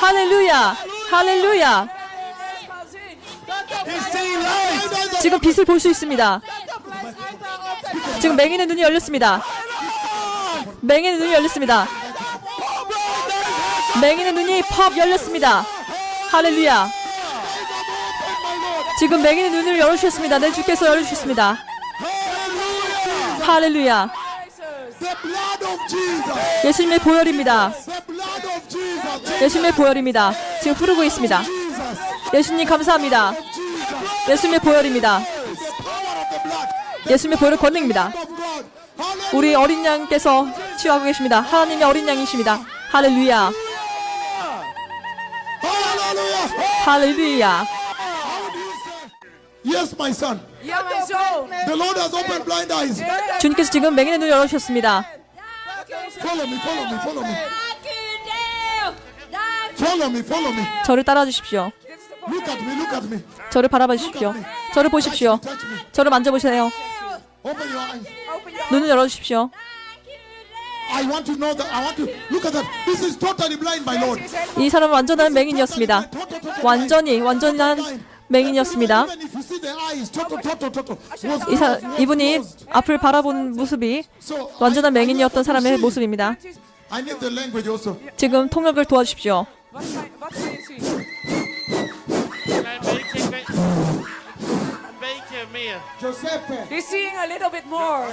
할렐루야. 할렐루야. 지금 빛을 볼 수 있습니다. 지금 맹인의 눈이 열렸습니다. 맹인의 눈이 열렸습니다. 맹인의 눈이 퍽 열렸습니다. 할렐루야. 지금 맹인의 눈을 열어주셨습니다. 내 주께서 열어주셨습니다. 할렐루야. 예수님의 보혈입니다. 예수님의 보혈입니다. 지금 흐르고 있습니다. Jesus. 예수님 감사합니다. 예수님의 보혈입니다. 예수님의 보혈의 권능입니다. 우리 어린 양께서 치유하고 계십니다. 하나님의 어린 양이십니다. 할렐루야. 할렐루야. Yes, my son. The Lord has opened blind eyes. 주님께서 지금 맹인의 눈을 열어주셨습니다. Follow me, follow me, follow me. Follow me, follow me. 저를 따라 주십시오. Look at me, look at me. 저를 바라봐 주십시오. 저를 보십시오. Touch me. 저를 만져보세요. Open your eyes. 눈을 열어 주십시오. I want to know that. I want to look at that. This is totally blind, my Lord. 이 사람은 완전한 맹인이었습니다. 완전히 완전한 맹인이었습니다. Even if you see the eyes, total, total, total. Was 이 사, closed, 이분이. 앞을 바라보는 모습이 So 완전한 I- 맹인이었던 사람의 see. 모습입니다. I need the language also. 지금 통역을 도와주십시오. Wat ga, wat ga je zien? Klein beetje, een beetje- een beetje meer. Giuseppe. He's seeing a little bit more.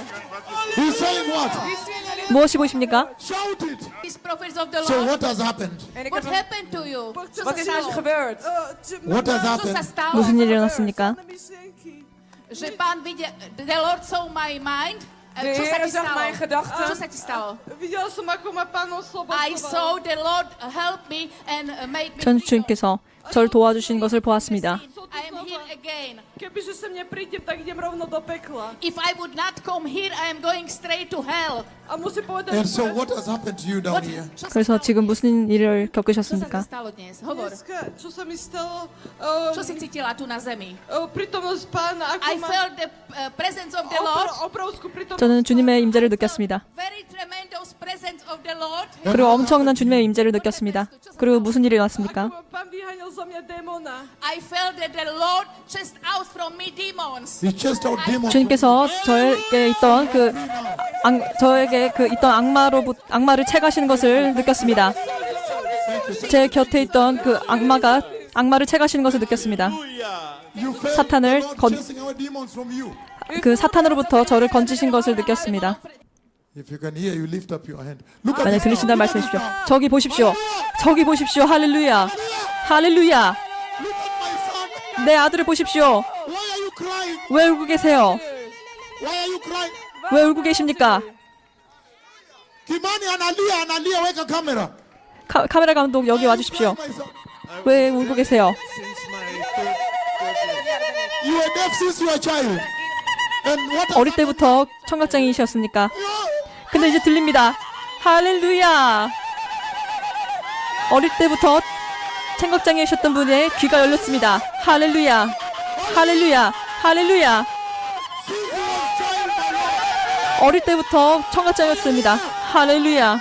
He's saying what? He's seeing a little 무엇이 보십니까? Shout it. These prophets of the So Lord. what has happened? En ik What heb hem- happened to you? Wat is er gebeurd? What has Co happened? sa stalo? 무슨 일이 일어났습니까? Že pán videl, the Lord saw my mind. De Eh, Heer zag mijn gedachten. Uh, 전. 주님께서 저를 do와주신 것을 보았습니다. Here again. Kebyže sem neprídem, tak idem rovno do pekla. If I would not come here, I am going straight to hell. A musím povedať, And že so what has happened to you down What, here? 그래서 지금 무슨 일을 čo sa ti 겪으셨습니까? stalo dnes? Hovor. dneska, čo sa mi stalo, uh, Čo si cítila tu na zemi? uh, prítomnosť pána, ako I ma felt the uh, presence of the Lord. obro, obrovskú prítomnosť 저는 주님의 임재를 느꼈습니다. Very tremendous presence of the Lord. 그리고 엄청난 주님의 임재를 느꼈습니다. 그리고 무슨 일이 일어났습니까? ako pán vyháňal zo mňa démona. I felt that the Lord chased out from me demons. He chased out demons. 주님께서 저에게 있던 그 악, 저에게 그 있던 악마로부 악마를 채가시는 것을 느꼈습니다. 제 곁에 있던 그 악마가 악마를 채가시는 것을 느꼈습니다. 사탄을 the Lord 건- chasing out demons from you. 그 사탄으로부터 저를 건지신 것을 느꼈습니다. 만약 들리신다면. 말씀해 주십시오. 저기 보십시오. 저기 보십시오. 할렐루야. 할렐루야. 내 아들을 보십시오. 왜 울고 계세요? 왜 울고 계십니까? 카, 카메라 감독 여기 와 주십시오. My son. 왜 울고 계세요? 어릴 때부터 청각장애이셨습니까? 근데 이제 들립니다. 할렐루야. 어릴 때부터 청각장애이셨던 분의 귀가 열렸습니다. 할렐루야. 할렐루야. 할렐루야. 어릴 때부터 청각장애였습니다. 할렐루야.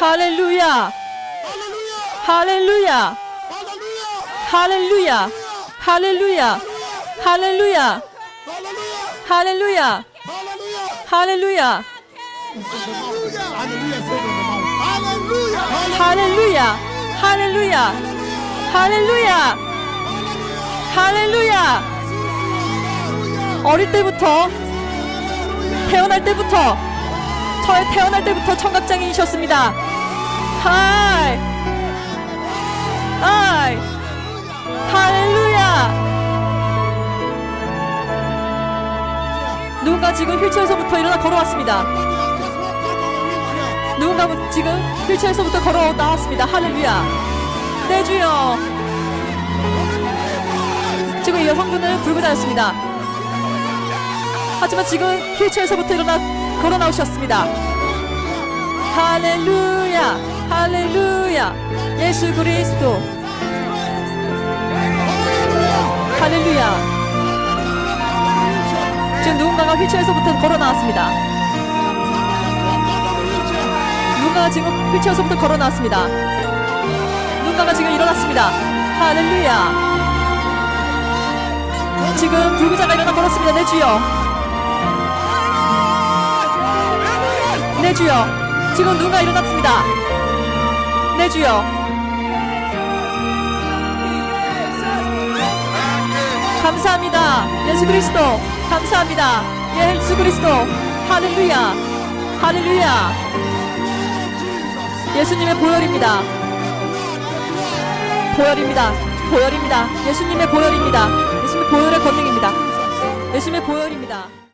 할렐루야. 할렐루야. 할렐루야. 할렐루야. 할렐루야. 할렐루야. 할렐루야. 할렐루야. 할렐루야. 할렐루야. 할렐루야. 어릴 때부터 태어날 때부터 저 태어날 때부터 청각장애이셨습니다. 하이. 하이. 할렐루야. 누군가 지금 휠체어에서부터 일어나 걸어왔습니다. 누군가 지금 휠체어에서부터 걸어 나왔습니다. 할렐루야. 네 주여. 지금 이 여성분은 불구자였습니다. 하지만 지금 휠체어에서부터 일어나 걸어 나오셨습니다. 할렐루야. 할렐루야. 예수 그리스도. 할렐루야. 지금 누군가가 휠체어에서부터 걸어 나왔습니다. 누군가가 지금 휠체어서부터 걸어 나왔습니다. 누군가가 지금 일어났습니다. 할렐루야. 지금 불구자가 일어나 걸었습니다. 내 주여. 내 주여. 지금 누군가 일어났습니다. 내 주여. 감사합니다. 예수 그리스도. 감사합니다. 예수 그리스도. 할렐루야. 할렐루야. 예수님의 보혈입니다. 보혈입니다. 보혈입니다. 예수님의 보혈입니다. 예수님의 보혈의 권능입니다. 예수님의 보혈입니다.